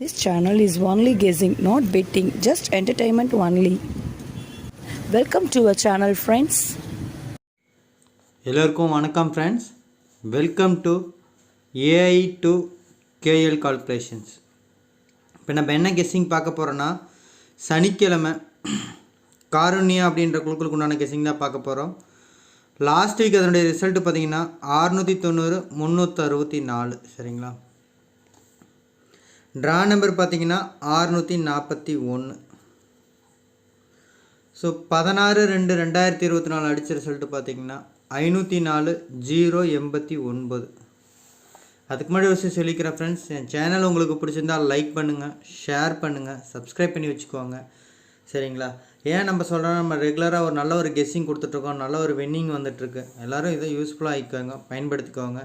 This channel is only guessing, not betting, just entertainment only. Welcome to our channel friends. எல்லோருக்கும் வணக்கம் friends welcome to AI to KL calculations இப்போ நம்ம என்ன guessing பார்க்க போகிறோன்னா சனிக்கிழமை காருண்யா அப்படின்ற குழுக்களுக்கு உண்டான கெஸ்ஸிங் தான் பார்க்க போகிறோம் லாஸ்ட் வீக் அதனுடைய ரிசல்ட் பார்த்தீங்கன்னா ஆறுநூற்றி தொண்ணூறு முந்நூற்றி அறுபத்தி நாலு. சரிங்களா? ட்ரா நம்பர் பார்த்தீங்கன்னா ஆறுநூற்றி நாற்பத்தி ஒன்று ஸோ பதினாறு ரெண்டு ரெண்டாயிரத்தி இருபத்தி நாலு அடித்த ரிசல்ட்டு பார்த்தீங்கன்னா ஐநூற்றி நாலு ஜீரோ எண்பத்தி ஒன்பது. அதுக்கு முன்னாடி ஒரு விஷயம் சொல்லிக்கிறேன் ஃப்ரெண்ட்ஸ் என் சேனல் உங்களுக்கு பிடிச்சிருந்தா லைக் பண்ணுங்கள் ஷேர் பண்ணுங்கள் சப்ஸ்கிரைப் பண்ணி வச்சுக்கோங்க. சரிங்களா? ஏன் நம்ம சொல்கிறோம் நம்ம ரெகுலராக ஒரு நல்ல ஒரு கெஸ்ஸிங் கொடுத்துட்ருக்கோம் நல்ல ஒரு வின்னிங் வந்துட்டுருக்கு எல்லோரும் இதை யூஸ்ஃபுல்லாக ஆகிக்கோங்க பயன்படுத்திக்கோங்க.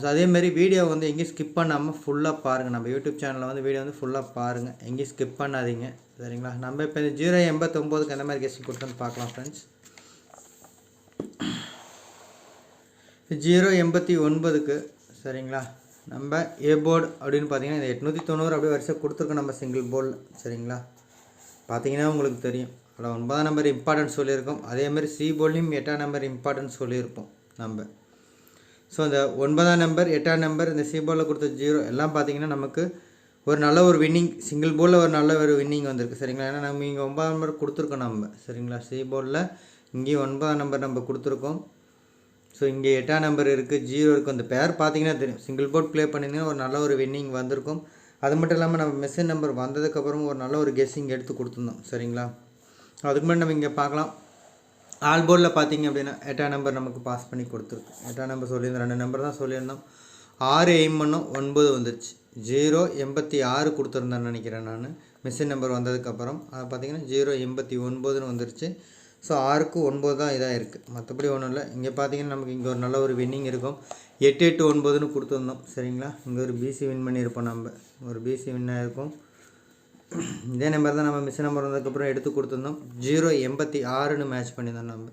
ஸோ அதேமாரி வீடியோ வந்து எங்கேயும் ஸ்கிப் பண்ணாமல் ஃபுல்லாக பாருங்கள் நம்ம யூடியூப் சேனலில் வந்து வீடியோ வந்து ஃபுல்லாக பாருங்கள் எங்கேயும் ஸ்கிப் பண்ணாதீங்க. சரிங்களா? நம்ம இப்போ இந்த ஜீரோ எண்பத்தொம்போதுக்கு எந்த மாதிரி கெஸ்டிங் கொடுத்தோன்னு பார்க்கலாம் ஃப்ரெண்ட்ஸ் ஜீரோ எண்பத்தி ஒன்பதுக்கு சரிங்களா? நம்ம ஏ போர்டு அப்படின்னு பார்த்தீங்கன்னா இந்த எட்நூற்றி தொண்ணூறு அப்படியே வரிசை கொடுத்துருக்கோம் நம்ம சிங்கிள் போர்டில் சரிங்களா? பார்த்தீங்கன்னா உங்களுக்கு தெரியும். அதில் ஒன்பதாம் நம்பர் இம்பார்ட்டன்ஸ் சொல்லியிருக்கோம். அதேமாதிரி சி போர்ட்லேயும் எட்டாம் நம்பர் இம்பார்ட்டன்ஸ் சொல்லியிருப்போம் நம்ம. ஸோ இந்த ஒன்பதாம் நம்பர் எட்டாம் நம்பர் இந்த சி கொடுத்த ஜீரோ எல்லாம் பார்த்தீங்கன்னா நமக்கு ஒரு நல்ல ஒரு வின்னிங் சிங்கிள் போலில் ஒரு நல்ல ஒரு வின்னிங் வந்திருக்கு. சரிங்களா? ஏன்னா நம்ம இங்கே ஒன்பதாம் நம்பர் கொடுத்துருக்கோம் நம்ம. சரிங்களா? சி போர்டில் இங்கேயும் ஒன்பதாம் நம்பர் நம்ம கொடுத்துருக்கோம். ஸோ இங்கே எட்டாம் நம்பர் இருக்குது ஜீரோ இருக்குது அந்த பேர் பார்த்தீங்கன்னா தெரியும். சிங்கிள் போர்ட் ப்ளே பண்ணிங்கன்னா ஒரு நல்ல ஒரு வின்னிங் வந்திருக்கும். அது மட்டும் இல்லாமல் நம்ம மெசேஜ் நம்பர் வந்ததுக்கப்புறம் ஒரு நல்ல ஒரு கெஸ்ஸிங் எடுத்து கொடுத்துருந்தோம். சரிங்களா? அதுக்கு முன்னாடி நம்ம இங்கே பார்க்கலாம். ஆல் போர்டில் பார்த்தீங்க அப்படின்னா எட்டா நம்பர் நமக்கு பாஸ் பண்ணி கொடுத்துருக்கு. எட்டா நம்பர் சொல்லியிருந்தோம் ரெண்டு நம்பர் தான் சொல்லியிருந்தோம். ஆறு எய்ம் பண்ணோம் ஒன்பது வந்துருச்சு. ஜீரோ எண்பத்தி ஆறு கொடுத்துருந்தேன்னு நினைக்கிறேன் நான். மிஷின் நம்பர் வந்ததுக்கப்புறம் அது பார்த்தீங்கன்னா ஜீரோ எண்பத்தி ஒன்பதுன்னு வந்துருச்சு. ஸோ ஆறுக்கு ஒன்பது தான் இதாக இருக்குது மற்றபடி ஒன்றும் இல்லை. இங்கே பார்த்தீங்கன்னா நமக்கு இங்கே ஒரு நல்ல ஒரு வின்னிங் இருக்கும். எட்டு எட்டு ஒன்பதுன்னு கொடுத்துருந்தோம். சரிங்களா? இங்கே ஒரு பிசி வின் பண்ணியிருப்போம் நம்ம. ஒரு பிசி வின்னாக இருக்கும் இதே நம்பர் தான் நம்ம மிஸ் நம்பர் வந்ததுக்கப்புறம் எடுத்து கொடுத்துருந்தோம். ஜீரோ எண்பத்தி ஆறுன்னு மேட்ச் பண்ணியிருந்தோம் நம்ம.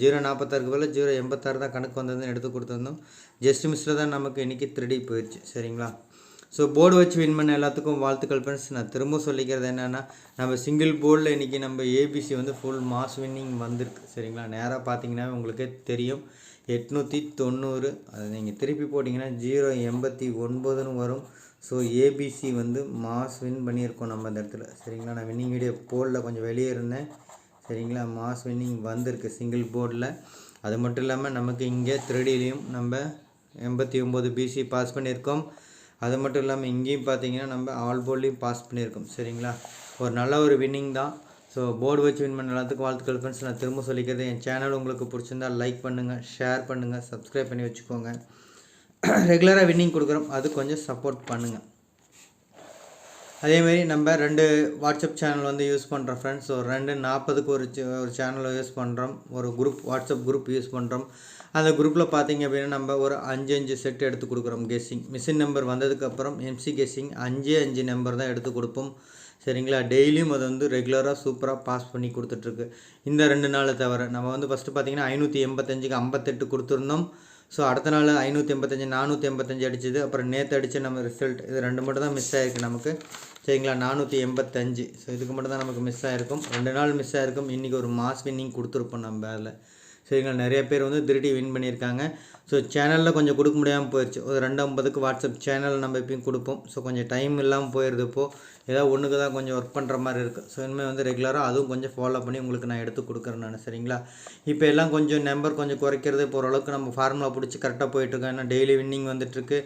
ஜீரோ நாற்பத்தாறுக்கு பதில் ஜீரோ எண்பத்தாறு தான் கணக்கு வந்ததுன்னு எடுத்து கொடுத்துருந்தோம். ஜஸ்ட் மிஸ்ஸில் தான் நமக்கு இன்றைக்கி த்ரீடி போயிடுச்சு சரிங்களா? ஸோ போர்டு வச்சு வின் பண்ண எல்லாத்துக்கும் வாழ்த்துக்கள் ஃப்ரெண்ட்ஸ் நான் திரும்ப சொல்லிக்கிறது என்னென்னா நம்ம சிங்கிள் போர்டில் இன்றைக்கி நம்ம ஏபிசி வந்து ஃபுல் மாஸ் வின்னிங் வந்திருக்கு. சரிங்களா? நேராக பார்த்தீங்கன்னா உங்களுக்கே தெரியும். எட்நூற்றி தொண்ணூறு. அது நீங்கள் திருப்பி போட்டிங்கன்னா ஜீரோ எண்பத்தி ஒன்பதுன்னு வரும். ஸோ ஏபிசி வந்து மாஸ் வின் பண்ணியிருக்கோம் நம்ம அந்த இடத்துல. சரிங்களா? நான் வின்னிங் வீடியோ போர்டில் கொஞ்சம் வெளியே இருந்தேன். சரிங்களா? மாஸ் வின்னிங் வந்திருக்கு சிங்கிள் போர்டில் அது மட்டும் இல்லாமல் நமக்கு இங்கே த்ரெடிலையும் நம்ம எண்பத்தி ஒம்பது பிசி பாஸ் பண்ணியிருக்கோம். அது மட்டும் இல்லாமல் இங்கேயும் பார்த்தீங்கன்னா நம்ம ஆல் போர்ட்லேயும் பாஸ் பண்ணியிருக்கோம். சரிங்களா? ஒரு நல்ல ஒரு வின்னிங் தான். ஸோ போர்டு வச்சு வின் பண்ண எல்லாத்துக்கும் வாழ்த்துக்கள் ஃப்ரெண்ட்ஸ் நான் திரும்ப சொல்லிக்கிறது என் சேனல் உங்களுக்கு பிடிச்சிருந்தா லைக் பண்ணுங்கள் ஷேர் பண்ணுங்கள் சப்ஸ்கிரைப் பண்ணி வச்சுக்கோங்க. ரெகுலராக வின்னிங் கொடுக்குறோம். அது கொஞ்சம் சப்போர்ட் பண்ணுங்கள் அதேமாரி நம்ம ரெண்டு வாட்ஸ்அப் சேனல் வந்து யூஸ் பண்ணுறோம் ஃப்ரெண்ட்ஸ் ஒரு ரெண்டு நாற்பதுக்கு ஒரு ஒரு சேனலை யூஸ் பண்ணுறோம் ஒரு குரூப் வாட்ஸ்அப் குரூப் யூஸ் பண்ணுறோம் அந்த குரூப்பில் பார்த்தீங்க அப்படின்னா நம்ம ஒரு அஞ்சு அஞ்சு செட் எடுத்து கொடுக்குறோம் கெஸ்ஸிங் மிஷின் நம்பர் வந்ததுக்கப்புறம் எம்சி கெஸ்ஸிங் அஞ்சு அஞ்சு நம்பர் தான் எடுத்து கொடுப்போம். சரிங்களா? டெய்லியும் அது வந்து ரெகுலராக சூப்பராக பாஸ் பண்ணி கொடுத்துட்ருக்கு இந்த ரெண்டு நாளை தவிர நம்ம வந்து ஃபஸ்ட்டு பார்த்தீங்கன்னா ஐநூற்றி எண்பத்தஞ்சுக்கு ஐம்பத்தெட்டு கொடுத்துருந்தோம். ஸோ அடுத்த நாள் ஐநூற்றி எண்பத்தஞ்சு நானூற்றி எண்பத்தஞ்சு அடிச்சது. அப்புறம் நேற்று அடித்த நம்ம ரிசல்ட் இது ரெண்டு மட்டும் தான் மிஸ் ஆகிருக்கு நமக்கு. சரிங்களா? நானூற்றி எண்பத்தஞ்சு ஸோ இதுக்கு மட்டும் தான் நமக்கு மிஸ் ஆகிருக்கும் ரெண்டு நாள் மிஸ் ஆகிருக்கும் இன்றைக்கி ஒரு மாஸ் வின்னிங் கொடுத்துருப்போம் நம்ம அதில். சரிங்களா? நிறைய பேர் வந்து திருடி வின் பண்ணியிருக்காங்க. ஸோ சேனலில் கொஞ்சம் கொடுக்க முடியாமல் போயிடுச்சு ஒரு ரெண்டு ஐம்பதுக்கு வாட்ஸ்அப் சேனல் நம்ம எப்பயும் கொடுப்போம். ஸோ கொஞ்சம் டைம் இல்லாமல் போயிடுது இப்போது ஏதோ ஒன்றுக்கு தான் கொஞ்சம் ஒர்க் பண்ணுற மாதிரி இருக்குது ஸோ இனிமேல் வந்து ரெகுலராக அதுவும் கொஞ்சம் ஃபாலோ பண்ணி உங்களுக்கு நான் எடுத்து கொடுக்குறேன் நான் சரிங்களா? இப்போ எல்லாம் கொஞ்சம் நம்பர் கொஞ்சம் குறைக்கிறது இப்போ ஓரளவுக்கு நம்ம ஃபார்முலா பிடிச்சி கரெக்டாக போயிட்டுருக்கோம் ஏன்னா டெய்லி வின்னிங் வந்துட்டுருக்கு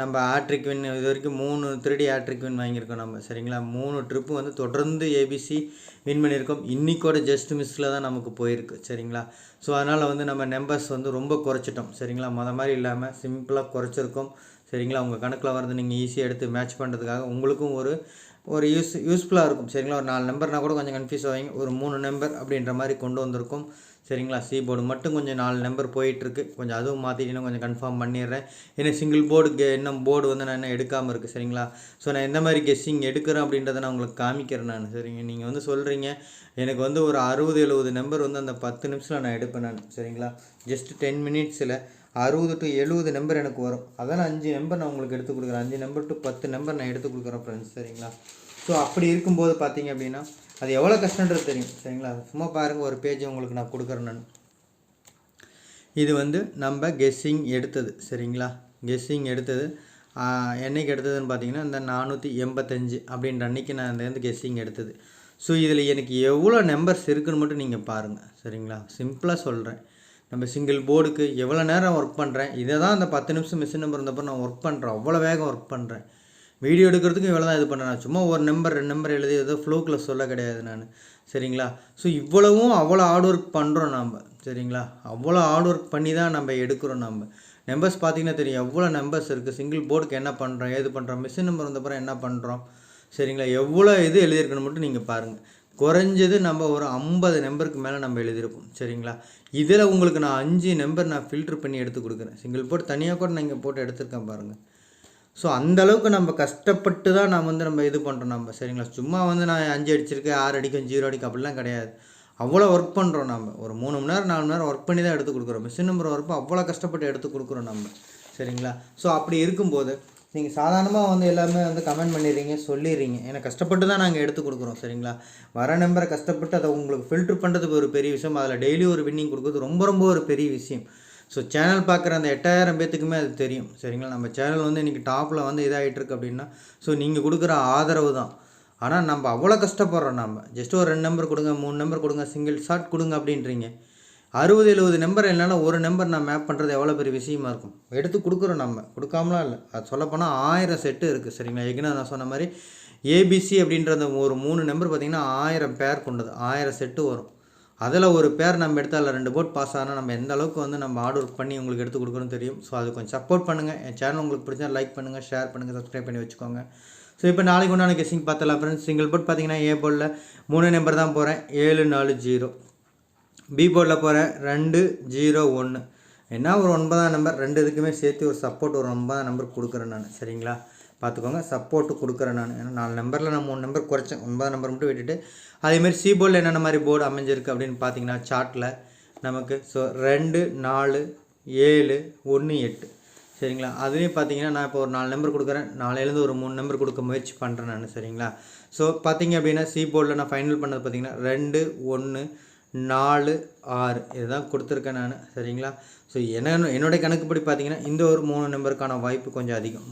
நம்ம ஆட்ரிக் வின் இது வரைக்கும் மூணு த்ரீடி ஆட்ரிக் வின் வாங்கியிருக்கோம் நம்ம சரிங்களா? மூணு ட்ரிப்பு வந்து தொடர்ந்து ஏபிசி வின் பண்ணியிருக்கோம். இன்றைக்கோட ஜஸ்ட் மிஸ்ஸில் தான் நமக்கு போயிருக்கு சரிங்களா? ஸோ அதனால் வந்து நம்ம நம்பர்ஸ் வந்து ரொம்ப குறைச்சிட்டோம் சரிங்களா? மொதல் மாதிரி இல்லாமல் சிம்பிளாக குறைச்சிருக்கோம் சரிங்களா? உங்கள் கணக்கில் வரது நீங்கள் ஈஸியாக எடுத்து மேட்ச் பண்ணுறதுக்காக உங்களுக்கும் ஒரு ஒரு யூஸ் யூஸ்ஃபுல்லாக இருக்கும். சரிங்களா? ஒரு நாலு நம்பர்னா கூட கொஞ்சம் கன்ஃபியூஸ் ஆகிங்க ஒரு மூணு நம்பர் அப்படின்ற மாதிரி கொண்டு வந்திருக்கும். சரிங்களா? சி போர்டு மட்டும் கொஞ்சம் நாலு நம்பர் போயிட்டுருக்கு. கொஞ்சம் அதுவும் மாற்றிட்டீங்கன்னா கொஞ்சம் கன்ஃபார்ம் பண்ணிடுறேன். ஏன்னா சிங்கிள் போர்டு இன்னும் போர்டு வந்து நான் இன்னும் எடுக்காமல் இருக்குது சரிங்களா? ஸோ நான் எந்த மாதிரி கெஸ்ஸிங் எடுக்கிறேன் அப்படின்றத நான் உங்களுக்கு காமிக்கிறேன் நான். சரிங்க? நீங்கள் வந்து சொல்கிறீங்க எனக்கு வந்து ஒரு அறுபது எழுபது நம்பர் வந்து அந்த பத்து நிமிஷத்தில் நான் எடுப்பேன் நான். சரிங்களா? ஜஸ்ட் டென் மினிட்ஸில் அறுபது டு எழுபது நம்பர் எனக்கு வரும். அதான் அஞ்சு நம்பர் நான் உங்களுக்கு எடுத்து கொடுக்குறேன். அஞ்சு நம்பர் டு பத்து நம்பர் நான் எடுத்து கொடுக்குறேன் ஃப்ரெண்ட்ஸ் சரிங்களா? ஸோ அப்படி இருக்கும்போது பார்த்தீங்க அப்படின்னா அது எவ்வளோ கஷ்டன்றது தெரியும் சரிங்களா? சும்மா பாருங்கள் ஒரு பேஜ் உங்களுக்கு நான் கொடுக்குறேன் நான். இது வந்து நம்ம கெஸ்ஸிங் எடுத்தது சரிங்களா? கெஸ்ஸிங் எடுத்தது. என்னைக்கு எடுத்ததுன்னு பார்த்தீங்கன்னா இந்த நானூற்றி எண்பத்தஞ்சு அப்படின்ற அன்றைக்கி நான் அந்த கெஸ்ஸிங் எடுத்தது. ஸோ இதில் எனக்கு எவ்வளோ நம்பர்ஸ் இருக்குன்னு மட்டும் நீங்கள் பாருங்கள் சரிங்களா? சிம்பிளாக சொல்கிறேன் நம்ம சிங்கிள் போர்டுக்கு எவ்வளோ நேரம் ஒர்க் பண்ணுறேன் இதை தான் அந்த பத்து நிமிஷம் மிஷின் நம்பர் இருந்தப்போ நான் ஒர்க் பண்ணுறேன் அவ்வளோ வேகம் ஒர்க் பண்ணுறேன் வீடியோ எடுக்கிறதுக்கும் இவ்வளோ தான் இது பண்ணுறேன் நான் சும்மா ஒரு நம்பர் ரெண்டு நம்பர் எழுதி ஏதோ ஃப்ளோக்கில் சொல்ல கிடையாது நான். சரிங்களா? ஸோ இவ்வளவும் அவ்வளோ ஹார்ட் ஒர்க் பண்ணுறோம் நம்ம சரிங்களா? அவ்வளோ ஹார்ட் ஒர்க் பண்ணி தான் நம்ம எடுக்கிறோம் நம்ம நம்பர்ஸ் பார்த்தீங்கன்னா தெரியும். எவ்வளோ நம்பர்ஸ் இருக்குது சிங்கிள் போர்டுக்கு என்ன பண்ணுறோம் ஏது பண்ணுறோம் மிஷின் நம்பர் வந்தப்பறம் என்ன பண்ணுறோம் சரிங்களா? எவ்வளோ இது எழுதியிருக்கணும் மட்டும் நீங்கள் பாருங்கள் குறைஞ்சது நம்ம ஒரு ஐம்பது நம்பருக்கு மேலே நம்ம எழுதியிருப்போம் சரிங்களா? இதில் உங்களுக்கு நான் அஞ்சு நம்பர் நான் ஃபில்டர் பண்ணி எடுத்து கொடுக்குறேன். சிங்கிள் போட்டு தனியாக கூட நான் இங்கே போட்டு எடுத்திருக்கேன் பாருங்கள் ஸோ அந்தளவுக்கு நம்ம கஷ்டப்பட்டு தான் நம்ம வந்து நம்ம இது பண்ணுறோம் நம்ம சரிங்களா? சும்மா வந்து நான் அஞ்சு அடிச்சிருக்கேன் ஆறு அடிக்கும் ஜீரோ அடிக்கும் அப்படிலாம் கிடையாது. அவ்வளோ ஒர்க் பண்ணுறோம் நம்ம. ஒரு மூணு மணி நேரம் நாலு மணி நேரம் ஒர்க் பண்ணி தான் எடுத்து கொடுக்குறோம். மிஷின் நம்பர் ஒர்க் அவ்வளோ கஷ்டப்பட்டு எடுத்து கொடுக்குறோம் நம்ம சரிங்களா? ஸோ அப்படி இருக்கும்போது நீங்கள் சாதாரணமாக வந்து எல்லாமே வந்து கமெண்ட் பண்ணிடுறீங்க சொல்லிடுறீங்க. ஏன்னா கஷ்டப்பட்டு தான் நாங்கள் எடுத்து கொடுக்குறோம் சரிங்களா? வர நம்பரை கஷ்டப்பட்டு அதை உங்களுக்கு ஃபில்டர் பண்ணுறதுக்கு ஒரு பெரிய விஷயம். அதில் டெய்லி ஒரு வின்னிங் கொடுக்குறது ரொம்ப ரொம்ப ஒரு பெரிய விஷயம். ஸோ சேனல் பார்க்குற அந்த எட்டாயிரம் பேத்துக்குமே அது தெரியும் சரிங்களா? நம்ம சேனல் வந்து இன்றைக்கி டாப்பில் வந்து இதாகிட்டு இருக்கு அப்படின்னா ஸோ நீங்கள் கொடுக்குற ஆதரவு தான். ஆனால் நம்ம அவ்வளோ கஷ்டப்படுறோம் நம்ம ஜஸ்ட் ஒரு ரெண்டு நம்பர் கொடுங்க மூணு நம்பர் கொடுங்க சிங்கிள் ஷாட் கொடுங்க அப்படின்றீங்க. அறுபது எழுபது நம்பர் இல்லைனாலும் ஒரு நம்பர் நான் மேப் பண்ணுறது எவ்வளோ பெரிய விஷயமா இருக்கும்? எடுத்து கொடுக்குறோம் நம்ம. கொடுக்காமலாம் இல்லை. அது சொல்லப்போனால் ஆயிரம் செட்டு இருக்குது சரிங்களா? ஏற்கனவே நான் சொன்ன மாதிரி ஏபிசி அப்படின்ற அந்த ஒரு மூணு நம்பர் பார்த்திங்கன்னா ஆயிரம் பேர் கொண்டது. ஆயிரம் செட்டு வரும். அதில் ஒரு பேர் நம்ம எடுத்தால் ரெண்டு போட் பாஸ் ஆனால் நம்ம எந்த அளவுக்கு வந்து நம்ம ஹார்ட் ஒர்க் பண்ணி உங்களுக்கு எடுத்து கொடுக்குறோன்னு தெரியும். ஸோ அது கொஞ்சம் சப்போர்ட் பண்ணுங்கள் என் சேனல் உங்களுக்கு பிடிச்சா லைக் பண்ணுங்கள் ஷேர் பண்ணுங்கள் சப்ஸ்கிரைப் பண்ணி வச்சுக்கோங்க. ஸோ இப்போ நாளைக்கு உண்டான கெஸ்ஸிங் பார்த்தலாம் ஃப்ரெண்ட்ஸ் சிங்கிள் போட் பார்த்தீங்கன்னா ஏ போலில் மூணு நம்பர் தான் போகிறேன் ஏழு நாலு ஜீரோ பி போர்டில் போகிறேன் ரெண்டு ஜீரோ ஒன்று என்ன ஒரு ஒன்பதாம் நம்பர் ரெண்டு இதுக்குமே சேர்த்து ஒரு சப்போர்ட் ஒரு ஒன்பதாம் நம்பர் கொடுக்குறேன் நான். சரிங்களா? பார்த்துக்கோங்க. சப்போர்ட்டு கொடுக்குறேன் நான். ஏன்னா நாலு நம்பரில் நான் மூணு நம்பர் குறைச்சேன் ஒன்பதாம் நம்பர் மட்டும் விட்டுட்டு அதேமாதிரி சி போர்டில் என்னென்ன மாதிரி போர்டு அமைஞ்சிருக்கு அப்படின்னு பார்த்தீங்கன்னா சார்ட்டில் நமக்கு ஸோ ரெண்டு நாலு ஏழு ஒன்று எட்டு. சரிங்களா? அதுலேயும் பார்த்தீங்கன்னா நான் இப்போ ஒரு நாலு நம்பர் கொடுக்குறேன். நாளையிலேருந்து ஒரு மூணு நம்பர் கொடுக்க முயற்சி பண்ணுறேன் நான். சரிங்களா? ஸோ பார்த்தீங்க அப்படின்னா சி போர்டில் நான் ஃபைனல் பண்ணது பார்த்தீங்கன்னா ரெண்டு ஒன்று நாலு ஆறு. இதுதான் கொடுத்துருக்கேன் நான். சரிங்களா? ஸோ என்ன என்னுடைய கணக்குப்படி பார்த்தீங்கன்னா இந்த ஒரு மூணு நம்பருக்கான வாய்ப்பு கொஞ்சம் அதிகம்.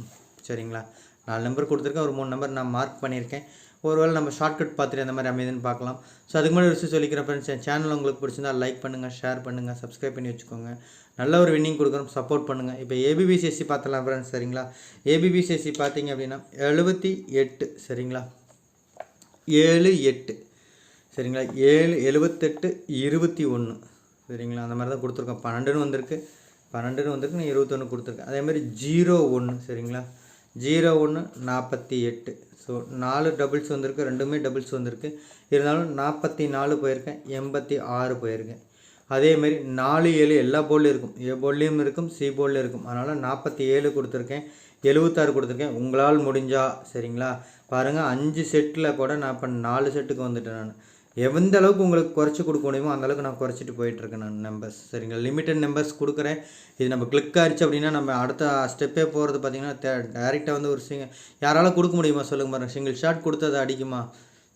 சரிங்களா? நாலு நம்பர் கொடுத்துருக்கேன். ஒரு மூணு நம்பர் நான் மார்க் பண்ணியிருக்கேன். ஒருவேளை நம்ம ஷார்ட்கட் பார்த்துட்டு அந்த மாதிரி அமைதுன்னு பார்க்கலாம். ஸோ அதுக்கு முன்னாடி விஷயம் சொல்லிக்கிறேன் ஃப்ரெண்ட்ஸ் என் சேனல் உங்களுக்கு பிடிச்சிருந்தா லைக் பண்ணுங்கள் ஷேர் பண்ணுங்கள் சப்ஸ்கிரைப் பண்ணி வச்சுக்கோங்க. நல்ல ஒரு வின்னிங் கொடுக்குறோம். சப்போர்ட் பண்ணுங்கள் இப்போ ஏபிபிசிஎஸ்சி பார்த்தலாம் ஃப்ரெண்ட்ஸ் சரிங்களா? ஏபிபிசிஎஸ்சி பார்த்தீங்க அப்படின்னா எழுபத்தி எட்டு. சரிங்களா? ஏழு எட்டு. சரிங்களா? ஏழு எழுபத்தெட்டு இருபத்தி ஒன்று சரிங்களா? அந்த மாதிரி தான் கொடுத்துருக்கோம். பன்னெண்டுன்னு வந்திருக்கு. பன்னெண்டுன்னு வந்திருக்கு நான் இருபத்தொன்று கொடுத்துருக்கேன். அதே மாதிரி ஜீரோ ஒன்று சரிங்களா? ஜீரோ ஒன்று நாற்பத்தி எட்டு. ஸோ நாலு டபுள்ஸ் வந்திருக்கு ரெண்டுமே டபுள்ஸ் வந்திருக்கு. இருந்தாலும் நாற்பத்தி நாலு போயிருக்கேன் எண்பத்தி ஆறு போயிருக்கேன். அதேமாரி நாலு ஏழு எல்லா போர்ட்லேயும் இருக்கும். ஏ போர்ட்லேயும் இருக்கும் சி போர்ட்லேயும் இருக்கும். அதனால் நாற்பத்தி ஏழு கொடுத்துருக்கேன் எழுபத்தாறு கொடுத்துருக்கேன். உங்களால் முடிஞ்சா சரிங்களா? பாருங்கள் அஞ்சு செட்டில் கூட நான் இப்போ நாலு செட்டுக்கு வந்துட்டேன் நான். எந்த அளவுக்கு உங்களுக்கு குறைச்சி கொடுக்க முடியுமோ அந்தளவுக்கு நான் குறைச்சிட்டு போயிட்டுருக்கேன் நான் நம்பர்ஸ் சரிங்களா? லிமிட்டட் நம்பர்ஸ் கொடுக்குறேன். இது நம்ம கிளிக் ஆயிடுச்சு அப்படின்னா நம்ம அடுத்த ஸ்டெப்பே போகிறது பார்த்தீங்கன்னா டேரெக்டாக வந்து ஒரு சிங்க யாரால கொடுக்க முடியுமா சொல்லுங்க பாருங்கள் சிங்கிள் ஷாட் கொடுத்து அடிக்குமா?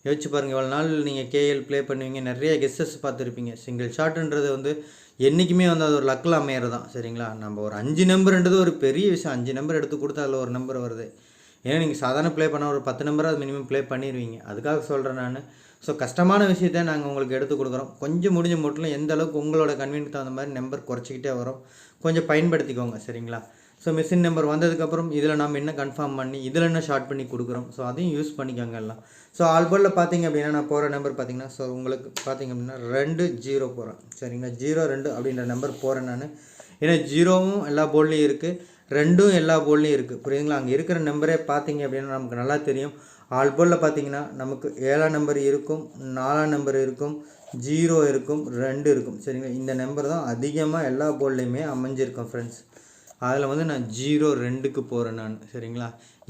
யோசிச்சு பாருங்கள் இவ்வளோ நாள் நீங்கள் கேஎல் ப்ளே பண்ணுவீங்க நிறைய கெஸ்ஸஸ் பார்த்துருப்பீங்க. சிங்கிள் ஷாட்டுன்றது வந்து என்றைக்குமே வந்து அது ஒரு லக்கில் அமையிறது தான் சரிங்களா? நம்ம ஒரு அஞ்சு நம்பர்ன்றது ஒரு பெரிய விஷயம். அஞ்சு நம்பர் எடுத்து கொடுத்தா அதில் ஒரு நம்பர் வருது. ஏன்னா நீங்கள் சாதாரண ப்ளே பண்ண ஒரு பத்து நம்பராக மினிமம் ப்ளே பண்ணிடுவீங்க அதுக்காக சொல்கிறேன் நான். ஸோ கஷ்டமான விஷயத்த நாங்கள் உங்களுக்கு எடுத்து கொடுக்குறோம். கொஞ்சம் முடிஞ்ச மட்டும் எந்த அளவுக்கு உங்களோட கன்வீனியன்ட் தகுந்த மாதிரி நம்பர் குறைச்சிக்கிட்டே வரும். கொஞ்சம் பயன்படுத்திக்கோங்க சரிங்களா? ஸோ மிஷின் நம்பர் வந்ததுக்கப்புறம் இதில் நம்ம என்ன கன்ஃபார்ம் பண்ணி இதில் என்ன ஷார்ட் பண்ணி கொடுக்குறோம். ஸோ அதையும் யூஸ் பண்ணிக்கோங்க எல்லாம். ஸோ ஆல்போர்டில் பார்த்தீங்க அப்படின்னா நான் போகிற நம்பர் பார்த்தீங்கன்னா ஸோ உங்களுக்கு பார்த்தீங்க அப்படின்னா ரெண்டு ஜீரோ போகிறேன் சரிங்களா? ஜீரோ ரெண்டு அப்படின்ற நம்பர் போகிறேன் நான். ஏன்னா ஜீரோவும் எல்லா போர்ட்லேயும் இருக்குது ரெண்டும் எல்லா போல்லையும் இருக்குது புரியுதுங்களா? அங்கே இருக்கிற நம்பரே பார்த்தீங்க அப்படின்னா நமக்கு நல்லா தெரியும். ஆல் போலில் பார்த்தீங்கன்னா நமக்கு ஏழாம் நம்பர் இருக்கும் நாலாம் நம்பர் இருக்கும் ஜீரோ இருக்கும் ரெண்டு இருக்கும். சரிங்களா? இந்த நம்பர் தான் அதிகமாக எல்லா போல்லையுமே அமைஞ்சிருக்கும் ஃப்ரெண்ட்ஸ் அதில் வந்து நான் ஜீரோ ரெண்டுக்கு போகிறேன் நான். சரிங்களா?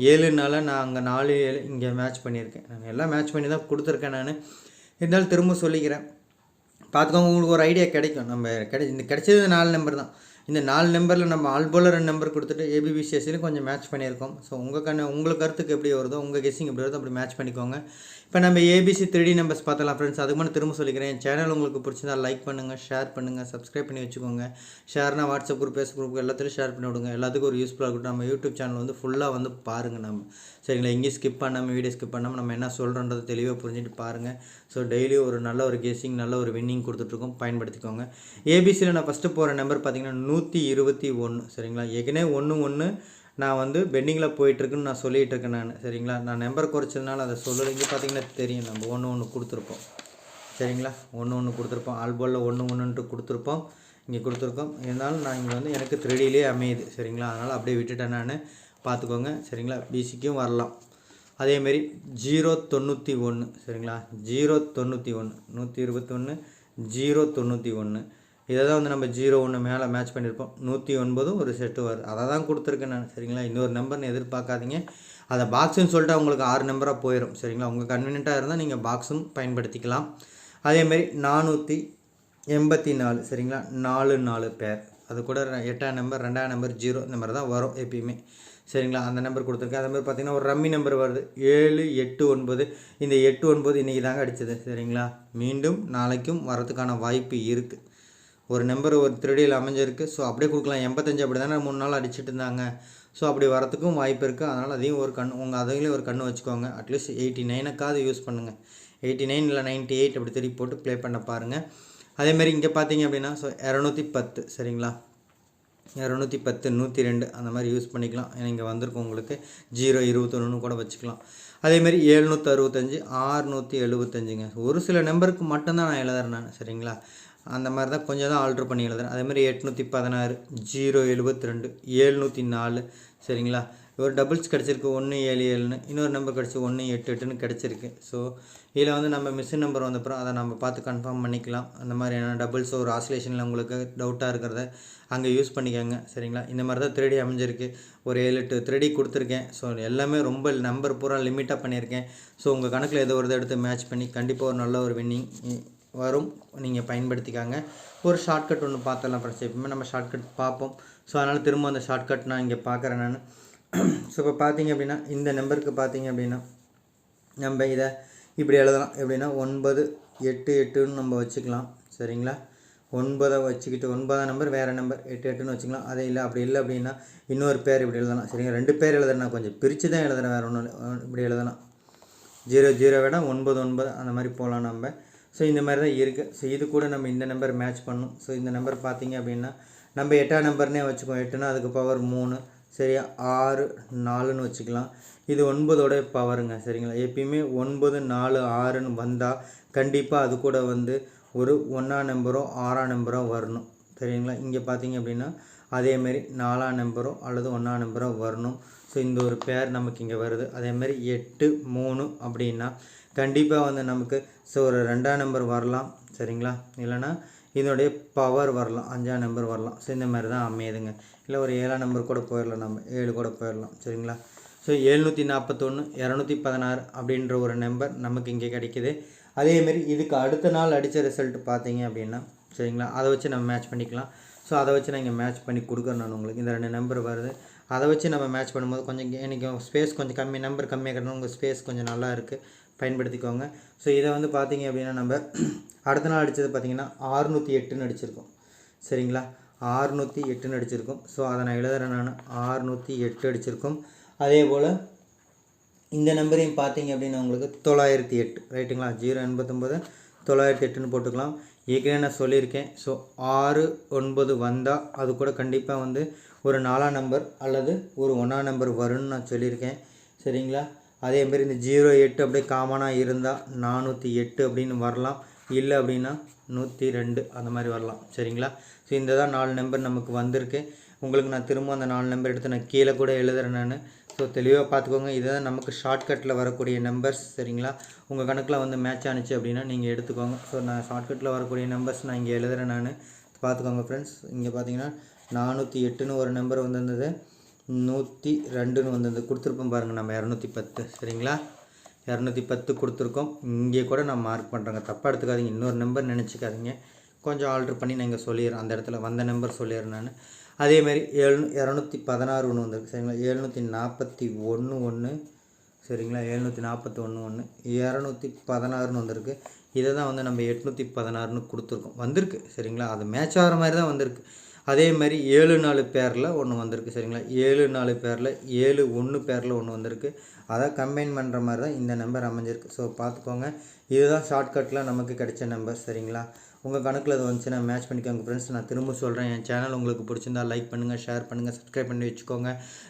ஏழுனால நான் அங்கே நாலு ஏழு இங்கே மேட்ச் பண்ணியிருக்கேன். நான் எல்லாம் மேட்ச் பண்ணி தான் கொடுத்துருக்கேன் நான். இருந்தாலும் திரும்ப சொல்லிக்கிறேன். பார்த்துக்கோங்க உங்களுக்கு ஒரு ஐடியா கிடைக்கும். நம்ம கிடை இந்த கிடைச்சது நாலு நம்பர் தான். இந்த நாலு நம்பரில் நம்ம ஆல் போலர் ரெண்டு நம்பர் கொடுத்துட்டு ஏபிபிசிஎஸ்சிலையும் கொஞ்சம் மேட்ச் பண்ணியிருக்கோம். ஸோ உங்கள் கண்ணு உங்கள் கருத்துக்கு எப்படி வருதோ உங்கள் கெஸ்ஸிங் எப்படி வருதோ அப்படி மேட்ச் பண்ணிக்கோங்க. இப்போ நம்ம ஏபிசி த்ரீ நம்பர்ஸ் பார்த்தலாம் ஃப்ரெண்ட்ஸ் அதுக்கு மட்டும் திரும்ப சொல்லிக்கிறேன். என் சேனல் உங்களுக்கு பிடிச்சிருந்தா லைக் பண்ணுங்கள் ஷேர் பண்ணுங்கள் சப்ஸ்கிரைப் பண்ணி வச்சுக்கோங்க. ஷேர்னா வாட்ஸ்அப் குரூப் ஃபேஸ் குரூப் எல்லாத்துலையும் ஷேர் பண்ணி விடுங்க. எல்லாத்துக்கும் ஒரு யூஸ்ஃபுல்லாக இருக்கட்டும். நம்ம யூடியூப் சேனல் வந்து ஃபுல்லாக வந்து பாருங்கள் நம்ம. சரிங்களா? எங்கேயும் ஸ்கிப் பண்ணாமல் வீடியோ ஸ்கிப் பண்ணாமல் நம்ம என்ன சொல்கிறோன்றதை தெளிவாக புரிஞ்சுட்டு பாருங்கள் ஸோ டெய்லியும் ஒரு நல்ல ஒரு கெஸிங் நல்ல ஒரு வின்னிங் கொடுத்துட்ருக்கோம் பயன்படுத்திக்கோங்க. ஏபிசியில் நான் ஃபஸ்ட்டு போகிற நம்பர் பார்த்தீங்கன்னா நூற்றி இருபத்தி ஒன்று சரிங்களா? ஏற்கனவே ஒன்று ஒன்று நான் வந்து பெண்டிங்கில் போயிட்டுருக்குன்னு நான் சொல்லிகிட்டு இருக்கேன் நான் சரிங்களா? நான் நம்பர் குறைச்சதுனால அதை சொல்லலை. இங்கே பார்த்தீங்கன்னா தெரியும். நம்ம ஒன்று ஒன்று கொடுத்துருப்போம். சரிங்களா? ஒன்று ஒன்று கொடுத்துருப்போம். ஆல்பாலில் ஒன்று ஒன்றுன்ட்டு கொடுத்துருப்போம். இங்கே கொடுத்துருக்கோம். இருந்தாலும் நான் இங்கே வந்து எனக்கு த்ரீடிலே அமையுது சரிங்களா? அதனால் அப்படியே விட்டுட்டேன் நான். பார்த்துக்கோங்க சரிங்களா? பிசிக்கும் வரலாம். அதேமாரி ஜீரோ தொண்ணூற்றி ஒன்று சரிங்களா? ஜீரோ தொண்ணூற்றி ஒன்று நூற்றி இருபத்தொன்று ஜீரோ தொண்ணூற்றி ஒன்று இதை தான் வந்து நம்ம ஜீரோ ஒன்று மேலே மேட்ச் பண்ணியிருப்போம். நூற்றி ஒன்பதும் ஒரு செட்டு வருது அதை தான் கொடுத்துருக்கேன் நான். சரிங்களா? இன்னொரு நம்பர்னு எதிர்பார்க்காதீங்க. அதை பாக்ஸுன்னு சொல்லிட்டு உங்களுக்கு ஆறு நம்பராக போயிடும் சரிங்களா? உங்கள் கன்வீனியண்ட்டாக இருந்தால் நீங்கள் பாக்ஸும் பயன்படுத்திக்கலாம். அதேமாரி நானூற்றி எண்பத்தி நாலு சரிங்களா? நாலு நாலு பேர் அது கூட எட்டாம் நம்பர் ரெண்டாம் நம்பர் ஜீரோ இந்த மாதிரி தான் வரும் எப்பயுமே. சரிங்களா? அந்த நம்பர் கொடுத்துருக்கேன். அதே மாதிரி பார்த்தீங்கன்னா ஒரு ரம்மி நம்பர் வருது. ஏழு எட்டு ஒன்பது. இந்த எட்டு ஒன்பது இன்றைக்கி தாங்க அடிச்சது. சரிங்களா? மீண்டும் நாளைக்கும் வரதுக்கான வாய்ப்பு இருக்குது ஒரு நம்பர் ஒரு திருடியில் அமைஞ்சிருக்கு. ஸோ அப்படியே கொடுக்கலாம். எண்பத்தஞ்சு அப்படி தானே மூணு நாள் அடிச்சிட்டு இருந்தாங்க. ஸோ அப்படி வரத்துக்கும் வாய்ப்பு இருக்குது அதனால் அதையும் ஒரு கண் உங்கள் அதையும் ஒரு கண்ணு வச்சுக்கோங்க. அட்லீஸ்ட் எயிட்டி நைனுக்காவது யூஸ் பண்ணுங்கள் எயிட்டி நைன் இல்லை நைன்ட்டி எயிட் அப்படி திருப்பி போட்டு ப்ளே பண்ண பாருங்கள் அதேமாதிரி இங்கே பார்த்தீங்க அப்படின்னா ஸோ இரநூத்தி பத்து. சரிங்களா? இரநூத்தி பத்து நூற்றி ரெண்டு அந்த மாதிரி யூஸ் பண்ணிக்கலாம். ஏன்னா இங்கே வந்திருக்கும் உங்களுக்கு. ஜீரோ இருபத்தொன்னு கூட வச்சுக்கலாம். அதேமாரி எழுநூற்றி அறுபத்தஞ்சு ஆறுநூற்றி எழுபத்தஞ்சுங்க. ஒரு சில நம்பருக்கு மட்டும்தான் நான் எழுதுறேன் நான். சரிங்களா? அந்த மாதிரி தான் கொஞ்சம் தான் ஆல்ட்ரு பண்ணி எழுதுறேன். அதேமாதிரி எட்நூற்றி பதினாறு ஜீரோ எழுபத்தி ரெண்டு ஏழ்நூற்றி நாலு. சரிங்களா? ஒரு டபுள்ஸ் கிடச்சிருக்கு ஒன்று ஏழு ஏழுன்னு. இன்னொரு நம்பர் கிடச்சி ஒன்று எட்டு எட்டுன்னு கிடச்சிருக்கு. ஸோ இதில் வந்து நம்ம மிஷின் நம்பர் வந்தப்புறம் அதை நம்ம பார்த்து கன்ஃபார்ம் பண்ணிக்கலாம். அந்த மாதிரியான டபுள்ஸ் ஒரு ஆசிலேஷனில் உங்களுக்கு டவுட்டாக இருக்கிறத அங்கே யூஸ் பண்ணிக்கோங்க. சரிங்களா? இந்த மாதிரி தான் த்ரீடி அமைஞ்சிருக்கு. ஒரு ஏழு எட்டு த்ரீடி கொடுத்துருக்கேன். ஸோ எல்லாமே ரொம்ப நம்பர் பூரா லிமிட்டாக பண்ணியிருக்கேன். ஸோ உங்கள் கணக்கில் எதோ ஒரு இதை எடுத்து மேட்ச் பண்ணி கண்டிப்பாக ஒரு நல்ல ஒரு வின்னிங் வரும் நீங்கள் பயன்படுத்திக்காங்க. ஒரு ஷார்ட்கட் ஒன்று பார்த்தலாம் ஃப்ரெண்ட்ஸ் எப்பவுமே நம்ம ஷார்ட்கட் பார்ப்போம். ஸோ அதனால் திரும்ப அந்த ஷார்ட்கட் நான் இங்கே பார்க்குறேன் நான். ஸோ இப்போ பார்த்தீங்க அப்படின்னா இந்த நம்பருக்கு பார்த்தீங்க அப்படின்னா நம்ம இதை இப்படி எழுதலாம். எப்படின்னா ஒன்பது எட்டு எட்டுன்னு நம்ம வச்சுக்கலாம். சரிங்களா? ஒன்பதை வச்சுக்கிட்டு ஒன்பதாம் நம்பர் வேறு நம்பர் எட்டு எட்டுன்னு வச்சுக்கலாம். அதே இல்லை அப்படி இல்லை அப்படின்னா இன்னொரு பேர் இப்படி எழுதலாம். சரிங்க ரெண்டு பேர் எழுதுறேன் நான் கொஞ்சம். பிரித்து தான் எழுதுறேன் வேறு ஒன்று இப்படி எழுதலாம். ஜீரோ ஜீரோ விட ஒன்பது ஒன்பது அந்த மாதிரி போகலாம் நம்ம. ஸோ இந்த மாதிரி தான் இருக்குது ஸோ இது கூட நம்ம இந்த நம்பர் மேட்ச் பண்ணணும். ஸோ இந்த நம்பர் பார்த்தீங்க அப்படின்னா நம்ம எட்டாம் நம்பர்னே வச்சுக்கோம் எட்டுனா அதுக்கு பவர் மூணு. சரியா? ஆறு நாலுன்னு வச்சுக்கலாம். இது ஒன்பதோட பவருங்க சரிங்களா? எப்பயுமே ஒன்பது நாலு ஆறுன்னு வந்தால் கண்டிப்பாக அது கூட வந்து ஒரு ஒன்றாம் நம்பரோ ஆறாம் நம்பரோ வரணும். சரிங்களா? இங்கே பார்த்தீங்க அப்படின்னா அதேமாரி நாலாம் நம்பரோ அல்லது ஒன்றாம் நம்பரோ வரணும். ஸோ இந்த ஒரு பேர் நமக்கு இங்கே வருது. அதேமாரி எட்டு மூணு அப்படின்னா கண்டிப்பாக வந்து நமக்கு ஸோ ஒரு ரெண்டாம் நம்பர் வரலாம். சரிங்களா? இல்லைன்னா இதனுடைய பவர் வரலாம். அஞ்சாம் நம்பர் வரலாம். ஸோ இந்த மாதிரி தான் அமையுதுங்க. இல்லை ஒரு ஏழாம் நம்பர் கூட போயிடலாம் நம்ம. ஏழு கூட போயிடலாம். சரிங்களா? ஸோ எழுநூற்றி நாற்பத்தொன்று இரநூத்தி பதினாறு அப்படின்ற ஒரு நம்பர் நமக்கு இங்கே கிடைக்கிது. அதேமாரி இதுக்கு அடுத்த நாள் அடித்த ரிசல்ட் பார்த்தீங்க அப்படின்னா சரிங்களா? அதை வச்சு நம்ம மேட்ச் பண்ணிக்கலாம். ஸோ அதை வச்சு நான் இங்கே மேட்ச் பண்ணி கொடுக்குறேன் நான் உங்களுக்கு. இந்த ரெண்டு நம்பர் வருது. அதை வச்சு நம்ம மேட்ச் பண்ணும்போது கொஞ்சம் எனக்கு ஸ்பேஸ் கொஞ்சம் கம்மி நம்பர் கம்மியாக கட்டணும் உங்கள் ஸ்பேஸ் கொஞ்சம் நல்லா இருக்குது பயன்படுத்திக்கோங்க. ஸோ இதை வந்து பார்த்தீங்க அப்படின்னா நம்ம அடுத்த நாள் அடித்தது பார்த்தீங்கன்னா ஆறுநூற்றி எட்டுன்னு அடிச்சிருக்கோம். சரிங்களா? ஆறுநூற்றி எட்டுன்னு அடிச்சிருக்கோம். ஸோ அதை நான் எழுதுறேன் நான். ஆறுநூற்றி எட்டு அடிச்சிருக்கோம். அதே போல் இந்த நம்பரையும் பார்த்தீங்க அப்படின்னா உங்களுக்கு தொள்ளாயிரத்தி எட்டு. ரைட்டுங்களா? ஜீரோ எண்பத்தொம்போது தொள்ளாயிரத்தி எட்டுன்னு போட்டுக்கலாம். ஏற்கனவே நான் சொல்லியிருக்கேன். ஸோ ஆறு ஒன்பது வந்தால் அது கூட கண்டிப்பாக வந்து ஒரு நாலாம் நம்பர் அல்லது ஒரு ஒன்றாம் நம்பர் வரும்னு நான் சொல்லியிருக்கேன். சரிங்களா? அதேமாரி இந்த ஜீரோ எட்டு அப்படியே காமனாக இருந்தால் நானூற்றி எட்டு அப்படின்னு வரலாம். இல்லை அப்படின்னா நூற்றி ரெண்டு அந்த மாதிரி வரலாம். சரிங்களா? ஸோ இந்த தான் நாலு நம்பர் நமக்கு வந்திருக்கு. உங்களுக்கு நான் திரும்ப அந்த நாலு நம்பர் எடுத்து நான் கீழே கூட எழுதுறேன் நான். ஸோ தெளிவாக பார்த்துக்கோங்க. இதுதான் நமக்கு ஷார்ட்கட்டில் வரக்கூடிய நம்பர்ஸ் சரிங்களா? உங்கள் கணக்கில் வந்து மேட்ச் ஆனிச்சு அப்படின்னா நீங்கள் எடுத்துக்கோங்க. ஸோ நான் ஷார்ட்கட்டில் வரக்கூடிய நம்பர்ஸ் நான் இங்கே எழுதுகிறேன் நான். பார்த்துக்கோங்க ஃப்ரெண்ட்ஸ் இங்கே பார்த்தீங்கன்னா நானூற்றி எட்டுன்னு ஒரு நம்பர் வந்திருந்தது. நூற்றி ரெண்டுன்னு வந்து கொடுத்துருப்போம் பாருங்கள் நம்ம இரநூத்தி பத்து. சரிங்களா? இரநூத்தி பத்து கொடுத்துருக்கோம். இங்கே கூட நான் மார்க் பண்ணுறேங்க தப்பாக எடுத்துக்காதீங்க. இன்னொரு நம்பர் நினச்சிக்காதீங்க. கொஞ்சம் ஆல்ட்ரு பண்ணி நான் இங்கே சொல்லிடுறேன். அந்த இடத்துல வந்த நம்பர் சொல்லிடுறேன் நான். அதேமாரி ஏழு இரநூத்தி பதினாறு ஒன்று வந்திருக்கு. சரிங்களா? எழுநூற்றி நாற்பத்தி ஒன்று ஒன்று சரிங்களா? எழுநூற்றி நாற்பத்தி ஒன்று ஒன்று இரநூத்தி பதினாறுன்னு வந்திருக்கு. இதை தான் வந்து நம்ம எட்நூற்றி பதினாறுன்னு கொடுத்துருக்கோம். வந்திருக்கு. சரிங்களா? அது மேட்ச் ஆகிற மாதிரி தான் வந்திருக்கு. அதே மாதிரி ஏழு நாலு பேரில் ஒன்று வந்திருக்கு சரிங்களா? ஏழு நாலு பேரில் ஏழு ஒன்று பேரில் ஒன்று வந்திருக்கு. அதை கம்பைன் பண்ணுற மாதிரி தான் இந்த நம்பர் அமைஞ்சிருக்கு. ஸோ பார்த்துக்கோங்க. இதுதான் ஷார்ட்கட்டில் நமக்கு கிடைச்ச நம்பர் சரிங்களா? உங்கள் கணக்கில் அது வந்துச்சுன்னா மேட்ச் பண்ணிக்கோங்க ஃப்ரெண்ட்ஸ் நான் திரும்ப சொல்கிறேன் என் சேனல் உங்களுக்கு பிடிச்சிருந்தா லைக் பண்ணுங்கள் ஷேர் பண்ணுங்கள் சப்ஸ்கிரைப் பண்ணி வச்சுக்கோங்க.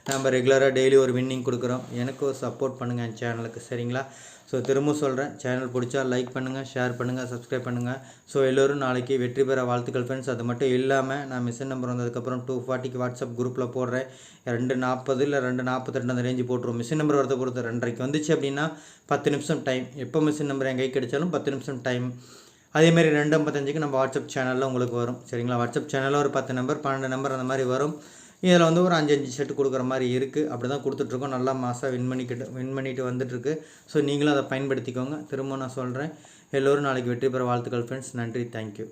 நம்ம ரெகுலராக டெய்லி ஒரு வின்னிங் கொடுக்குறோம். எனக்கும் சப்போர்ட் பண்ணுங்கள் என் சேனலுக்கு சரிங்களா? ஸோ திரும்ப சொல்கிறேன் சேனல் பிடிச்சா லைக் பண்ணுங்கள் ஷேர் பண்ணுங்கள் சப்ஸ்கிரைப் பண்ணுங்கள் ஸோ எல்லோரும் நாளைக்கு வெற்றி பெற வாழ்த்துக்கள் ஃப்ரெண்ட்ஸ் அது மட்டும் இல்லாமல் நான் மிஷின் நம்பர் வந்ததுக்கப்புறம் டூ ஃபார்ட்டிக்கு வாட்ஸ்அப் குரூப்பில் போடுறேன். ரெண்டு நாற்பது இல்லை ரெண்டு நாற்பத்தி ரெண்டு அந்த ரேஞ்சு போட்டுருவோம். மிஷின் நம்பர் வரதை பொறுத்து ரெண்டரைக்கு வந்துச்சு அப்படின்னா பத்து நிமிஷம் டைம் எப்போ மிஷின் நம்பர் என் கை கிடைச்சாலும் பத்து நிமிஷம் டைம் அதேமாரி ரெண்டு ஐம்பத்தஞ்சுக்கு நம்ம வாட்ஸ்அப் சேனலில் உங்களுக்கு வரும். சரிங்களா? வாட்ஸ்அப் சேனலில் ஒரு பத்து நம்பர் பன்னெண்டு நம்பர் அந்த மாதிரி வரும். இதில் வந்து ஒரு அஞ்சு அஞ்சு செட்டு கொடுக்குற மாதிரி இருக்குது. அப்படி தான் கொடுத்துட்ருக்கோம். நல்லா மாதம் வின் பண்ணிக்கிட்டு வின் பண்ணிட்டு வந்துட்டுருக்கு ஸோ நீங்களும் அதை பயன்படுத்திக்கோங்க. திரும்ப நான் சொல்கிறேன் எல்லோரும் நாளைக்கு வெற்றி பெற வாழ்த்துக்கள் ஃப்ரெண்ட்ஸ் நன்றி. தேங்க்யூ